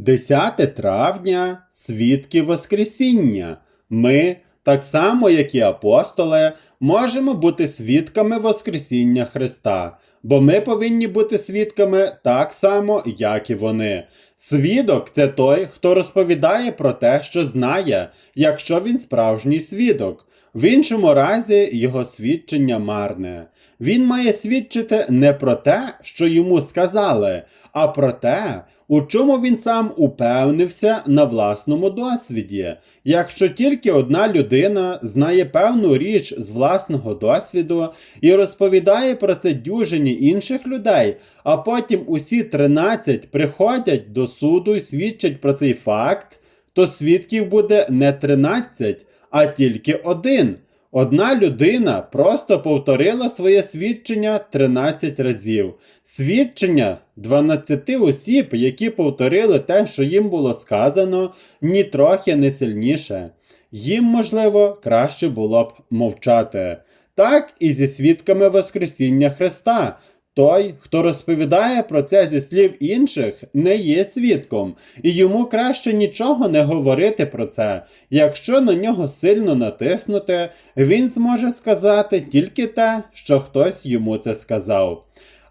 10 травня свідки Воскресіння. Ми, так само як і апостоли, можемо бути свідками Воскресіння Христа, бо ми повинні бути свідками так само, як і вони. Свідок це той, хто розповідає про те, що знає, якщо він справжній свідок. В іншому разі його свідчення марне. Він має свідчити не про те, що йому сказали, а про те, у чому він сам упевнився на власному досвіді. Якщо тільки одна людина знає певну річ з власного досвіду і розповідає про це дюжині інших людей, а потім усі 13 приходять до суду і свідчать про цей факт, то свідків буде не 13, а тільки один. Одна людина просто повторила своє свідчення 13 разів. Свідчення 12 осіб, які повторили те, що їм було сказано, нітрохи не сильніше. Їм, можливо, краще було б мовчати. Так і зі свідками Воскресіння Христа. Той, хто розповідає про це зі слів інших, не є свідком, і йому краще нічого не говорити про це. Якщо на нього сильно натиснути, він зможе сказати тільки те, що хтось йому це сказав.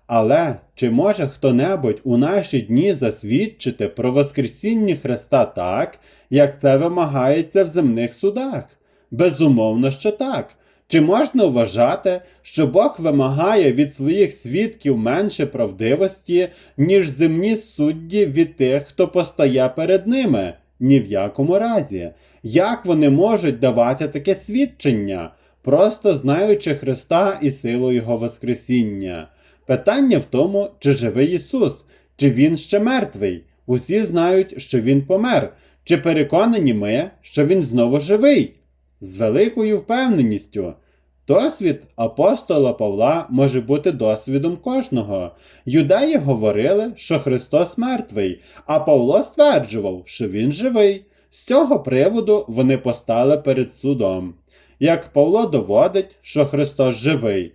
Але чи може хто-небудь у наші дні засвідчити про Воскресіння Христа так, як це вимагається в земних судах? Безумовно, що так. Чи можна вважати, що Бог вимагає від своїх свідків менше правдивості, ніж земні судді від тих, хто постає перед ними? Ні в якому разі. Як вони можуть давати таке свідчення, просто знаючи Христа і силу Його Воскресіння? Питання в тому, чи живий Ісус, чи Він ще мертвий. Усі знають, що Він помер. Чи переконані ми, що Він знову живий? З великою впевненістю. Досвід апостола Павла може бути досвідом кожного. Юдеї говорили, що Христос мертвий, а Павло стверджував, що Він живий. З цього приводу вони постали перед судом. Як Павло доводить, що Христос живий.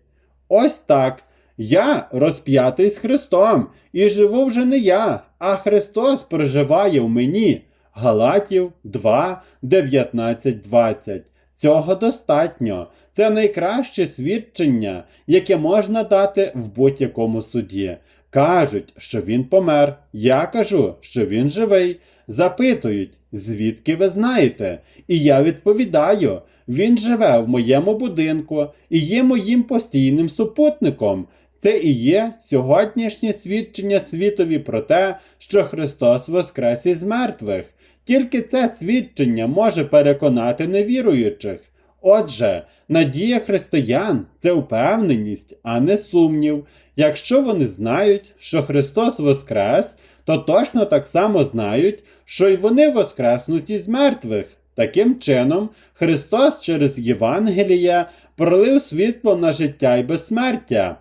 Ось так. Я розп'ятий з Христом, і живу вже не я, а Христос проживає в мені. Галатів 2, 19, 20. Цього достатньо. Це найкраще свідчення, яке можна дати в будь-якому суді. Кажуть, що він помер. Я кажу, що він живий. Запитують, звідки ви знаєте? І я відповідаю: він живе в моєму будинку і є моїм постійним супутником. Це і є сьогоднішнє свідчення світові про те, що Христос воскрес із мертвих. Тільки це свідчення може переконати невіруючих. Отже, надія християн це впевненість, а не сумнів. Якщо вони знають, що Христос воскрес, то точно так само знають, що й вони воскреснуть із мертвих. Таким чином, Христос через Євангеліє пролив світло на життя й безсмертя.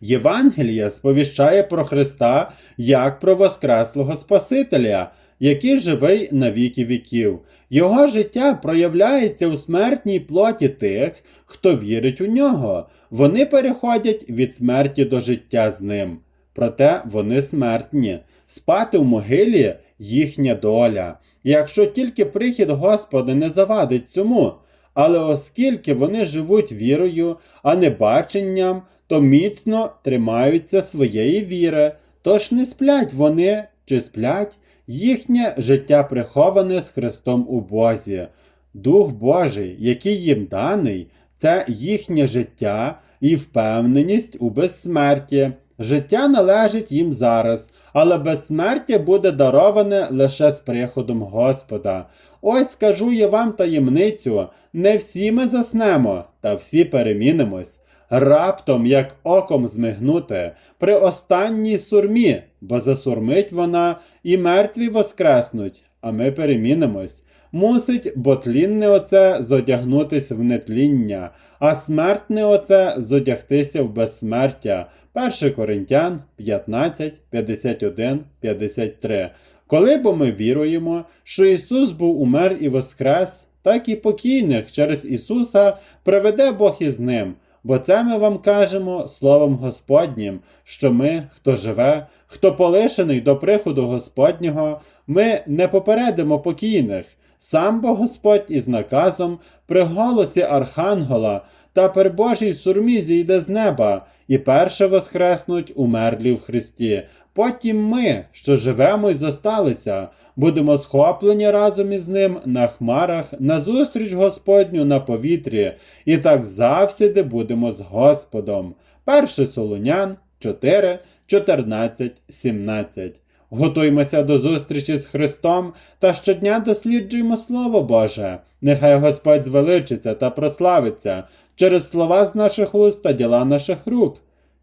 Євангеліє сповіщає про Христа як про Воскреслого Спасителя, який живий на віки віків. Його життя проявляється у смертній плоті тих, хто вірить у нього. Вони переходять від смерті до життя з ним. Проте вони смертні. Спати в могилі їхня доля. Якщо тільки прихід Господа не завадить цьому. Але оскільки вони живуть вірою, а не баченням, то міцно тримаються своєї віри, тож не сплять вони чи сплять, їхнє життя приховане з Христом у Бозі. Дух Божий, який їм даний, це їхнє життя і впевненість у безсмерті. Життя належить їм зараз, але безсмертя буде дароване лише з приходом Господа. Ось скажу я вам таємницю: не всі ми заснемо, та всі перемінимось. Раптом, як оком змигнути, при останній сурмі, бо засурмить вона, і мертві воскреснуть, а ми перемінимось. Мусить бо тлінне оце зодягнутись в нетління, а смертне оце зодягтися в безсмертя. 1 Коринтян 15, 51, 53. Коли бо ми віруємо, що Ісус був умер і воскрес, так і покійних через Ісуса приведе Бог із ним. Бо це ми вам кажемо словом Господнім, що ми, хто живе, хто полишений до приходу Господнього, ми не попередимо покійних. Сам бо Господь із наказом при голосі Архангела та при Божій сурмі зійде з неба, і перше воскреснуть умерлі в Христі. Потім ми, що живемо й зосталися, будемо схоплені разом із ним на хмарах на зустріч Господню на повітрі, і так завсіди будемо з Господом. Перше Солонян 4, 14, 17. Готуймося до зустрічі з Христом та щодня досліджуємо Слово Боже. Нехай Господь звеличиться та прославиться через слова з наших уст та діла наших рук.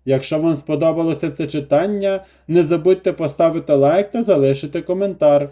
Якщо вам сподобалося це читання, не забудьте поставити лайк та залишити коментар.